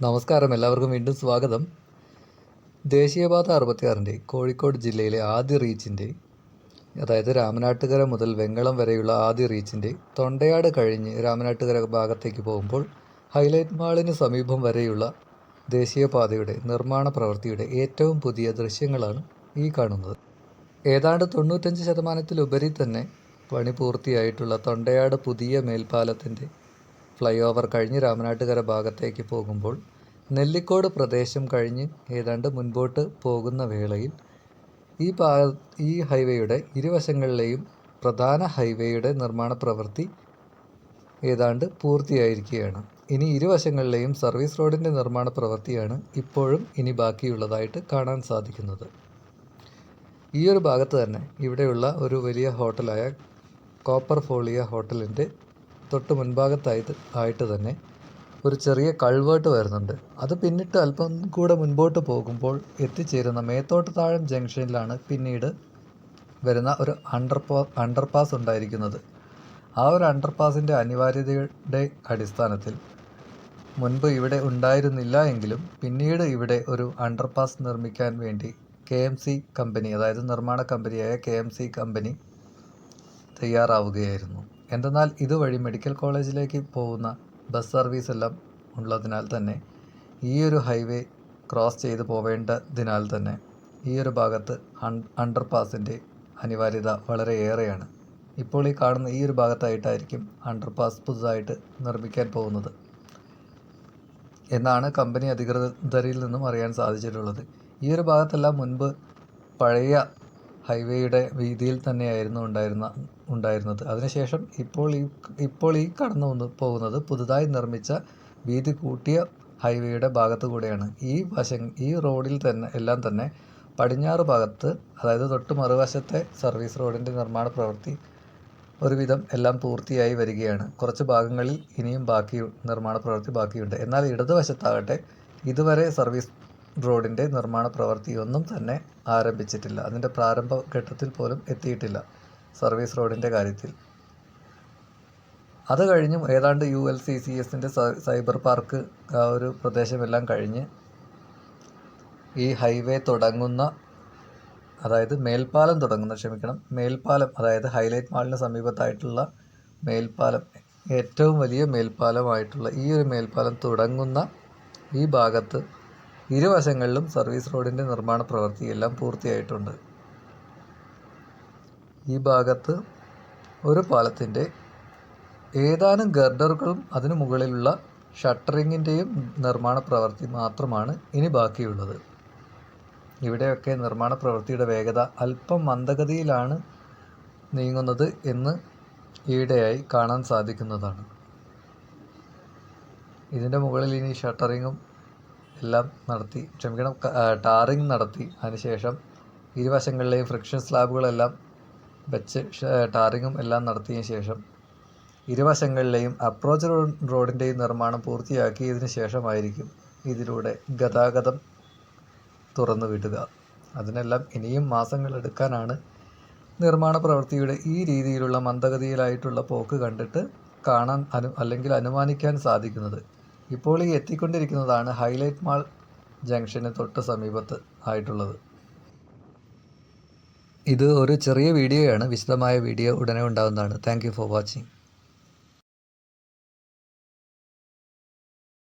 നമസ്കാരം. എല്ലാവർക്കും വീണ്ടും സ്വാഗതം. ദേശീയപാത അറുപത്തിയാറിന്റെ കോഴിക്കോട് ജില്ലയിലെ ആദ്യ റീച്ചിന്റെ അതായത് രാമനാട്ടുകര മുതൽ വെങ്കളം വരെയുള്ള ആദ്യ റീച്ചിന്റെ തൊണ്ടയാട് കഴിഞ്ഞ് രാമനാട്ടുകര ഭാഗത്തേക്ക് പോകുമ്പോൾ ഹൈലൈറ്റ് മാളിന് സമീപം വരെയുള്ള ദേശീയപാതയുടെ നിർമ്മാണ പ്രവൃത്തിയുടെ ഏറ്റവും പുതിയ ദൃശ്യങ്ങളാണ് ഈ കാണുന്നത്. ഏതാണ്ട് തൊണ്ണൂറ്റഞ്ച് ശതമാനത്തിലുപരി തന്നെ പണി പൂർത്തിയായിട്ടുള്ള തൊണ്ടയാട് പുതിയ മേൽപ്പാലത്തിന്റെ ഫ്ലൈ ഓവർ കഴിഞ്ഞ് രാമനാട്ടുകര ഭാഗത്തേക്ക് പോകുമ്പോൾ നെല്ലിക്കോട് പ്രദേശം കഴിഞ്ഞ് ഏതാണ്ട് മുൻപോട്ട് പോകുന്ന വേളയിൽ ഈ ഭാഗ ഈ ഹൈവേയുടെ ഇരുവശങ്ങളിലെയും പ്രധാന ഹൈവേയുടെ നിർമ്മാണ പ്രവൃത്തി ഏതാണ്ട് പൂർത്തിയായിരിക്കുകയാണ്. ഇനി ഇരുവശങ്ങളിലെയും സർവീസ് റോഡിന്റെ നിർമ്മാണ പ്രവൃത്തിയാണ് ഇപ്പോഴും ഇനി ബാക്കിയുള്ളതായിട്ട് കാണാൻ സാധിക്കുന്നത്. ഈ ഒരു ഭാഗത്ത് തന്നെ ഇവിടെയുള്ള ഒരു വലിയ ഹോട്ടലായ കോപ്പർ ഫോളിയ ഹോട്ടലിന്റെ തൊട്ട് മുൻഭാഗത്തായിട്ട് ആയിട്ട് തന്നെ ഒരു ചെറിയ കൾവേർട്ട് വരുന്നുണ്ട്. അത് പിന്നിട്ട് അല്പം കൂടെ മുൻപോട്ട് പോകുമ്പോൾ എത്തിച്ചേരുന്ന മേത്തോട്ട് താഴം ജംഗ്ഷനിലാണ് പിന്നീട് വരുന്ന ഒരു അണ്ടർപാ അണ്ടർപാസ് ഉണ്ടായിരിക്കുന്നത്. ആ ഒരു അണ്ടർപാസിന്റെ അനിവാര്യതയുടെ അടിസ്ഥാനത്തിൽ മുൻപ് ഇവിടെ ഉണ്ടായിരുന്നില്ല എങ്കിലും പിന്നീട് ഇവിടെ ഒരു അണ്ടർപാസ് നിർമ്മിക്കാൻ വേണ്ടി കെ എം സി കമ്പനി അതായത് നിർമ്മാണ കമ്പനിയായ കെ എം സി കമ്പനി തയ്യാറാവുകയായിരുന്നു. എന്തെന്നാൽ ഇതുവഴി മെഡിക്കൽ കോളേജിലേക്ക് പോകുന്ന ബസ് സർവീസ് എല്ലാം ഉള്ളതിനാൽ തന്നെ ഈ ഒരു ഹൈവേ ക്രോസ് ചെയ്ത് പോവേണ്ടതിനാൽ തന്നെ ഈ ഒരു ഭാഗത്ത് അണ്ടർ പാസിന്റെ അനിവാര്യത വളരെ ഏറെയാണ് ഇപ്പോൾ ഈ കാണുന്ന ഈ ഒരു ഭാഗത്തായിട്ടായിരിക്കും അണ്ടർ പാസ് പുതുതായിട്ട് നിർമ്മിക്കാൻ പോകുന്നത്. എന്നാണ് കമ്പനി അധികൃതരിൽ നിന്നും അറിയാൻ സാധിച്ചിട്ടുള്ളത്. ഈ ഒരു ഭാഗത്തെല്ലാം മുൻപ് പഴയ ഹൈവേയുടെ വീതിയിൽ തന്നെയായിരുന്നു ഉണ്ടായിരുന്ന ഉണ്ടായിരുന്നത്. അതിനുശേഷം ഇപ്പോൾ ഈ ഇപ്പോൾ ഈ കടന്നു വന്ന് പോകുന്നത് പുതുതായി നിർമ്മിച്ച വീതി കൂട്ടിയ ഹൈവേയുടെ ഭാഗത്തു കൂടെയാണ്. ഈ വശം ഈ റോഡിൽ തന്നെ എല്ലാം തന്നെ പടിഞ്ഞാറ് ഭാഗത്ത് അതായത് തൊട്ട് മറുവശത്തെ സർവീസ് റോഡിന്റെ നിർമ്മാണ പ്രവൃത്തി ഒരുവിധം എല്ലാം പൂർത്തിയായി വരികയാണ്. കുറച്ച് ഭാഗങ്ങളിൽ ഇനിയും ബാക്കി നിർമ്മാണ പ്രവൃത്തി ബാക്കിയുണ്ട്. എന്നാൽ ഇടതുവശത്താകട്ടെ ഇതുവരെ സർവീസ് റോഡിന്റെ നിർമ്മാണ പ്രവൃത്തിയൊന്നും തന്നെ ആരംഭിച്ചിട്ടില്ല. അതിന്റെ പ്രാരംഭ ഘട്ടത്തിൽ പോലും എത്തിയിട്ടില്ല. സർവീസ് റോഡിന്റെ കാര്യത്തിൽ. അത് കഴിഞ്ഞും ഏതാണ്ട് യു എൽ സി സി എസിന്റെ സൈബർ പാർക്ക് ആ ഒരു പ്രദേശമെല്ലാം കഴിഞ്ഞ് ഈ ഹൈവേ തുടങ്ങുന്ന അതായത് മേൽപ്പാലം തുടങ്ങുന്ന ക്ഷമിക്കണം മേൽപ്പാലം അതായത് ഹൈലൈറ്റ് മാളിന് സമീപത്തായിട്ടുള്ള മേൽപ്പാലം ഏറ്റവും വലിയ മേൽപ്പാലമായിട്ടുള്ള ഈ ഒരു മേൽപ്പാലം തുടങ്ങുന്ന ഈ ഭാഗത്ത് ഇരുവശങ്ങളിലും സർവീസ് റോഡിന്റെ നിർമ്മാണ പ്രവൃത്തിയെല്ലാം പൂർത്തിയായിട്ടുണ്ട്. ഈ ഭാഗത്ത് ഒരു പാലത്തിന്റെ ഏതാനും ഗർഡറുകളും അതിനു മുകളിലുള്ള ഷട്ടറിങ്ങിന്റെയും നിർമ്മാണ പ്രവൃത്തി മാത്രമാണ് ഇനി ബാക്കിയുള്ളത്. ഇവിടെയൊക്കെ നിർമ്മാണ പ്രവൃത്തിയുടെ വേഗത അല്പം മന്ദഗതിയിലാണ് നീങ്ങുന്നത് എന്ന് ഈയിടെയായി കാണാൻ സാധിക്കുന്നതാണ്. ഇതിന്റെ മുകളിൽ ഇനി ഷട്ടറിങ്ങും എല്ലാം നടത്തി ക്ഷമിക്കണം ടാറിങ് നടത്തി. അതിനുശേഷം ഇരുവശങ്ങളിലെയും ഫ്രിക്ഷൻ സ്ലാബുകളെല്ലാം വെച്ച് ടാറിങ്ങും എല്ലാം നടത്തിയ ശേഷം ഇരുവശങ്ങളിലെയും അപ്രോച്ച് റോഡിന്റെയും നിർമ്മാണം പൂർത്തിയാക്കിയതിന് ശേഷമായിരിക്കും ഇതിലൂടെ ഗതാഗതം തുറന്നു വിടുക. അതിനെല്ലാം ഇനിയും മാസങ്ങളെടുക്കാനാണ് നിർമ്മാണ പ്രവൃത്തിയുടെ ഈ രീതിയിലുള്ള മന്ദഗതിയിലായിട്ടുള്ള പോക്ക് കണ്ടിട്ട് കാണാൻ അനു അല്ലെങ്കിൽ അനുമാനിക്കാൻ സാധിക്കുന്നത്. ഇപ്പോൾ ഈ എത്തിക്കൊണ്ടിരിക്കുന്നതാണ് ഹൈലൈറ്റ് മാൾ ജംഗ്ഷന് തൊട്ട് സമീപത്ത് ആയിട്ടുള്ളത്. ഇത് ഒരു ചെറിയ വീഡിയോയാണ് വിശദമായ വീഡിയോ ഉടനെ ഉണ്ടാകുന്നതാണ് താങ്ക് ഫോർ വാച്ചിങ്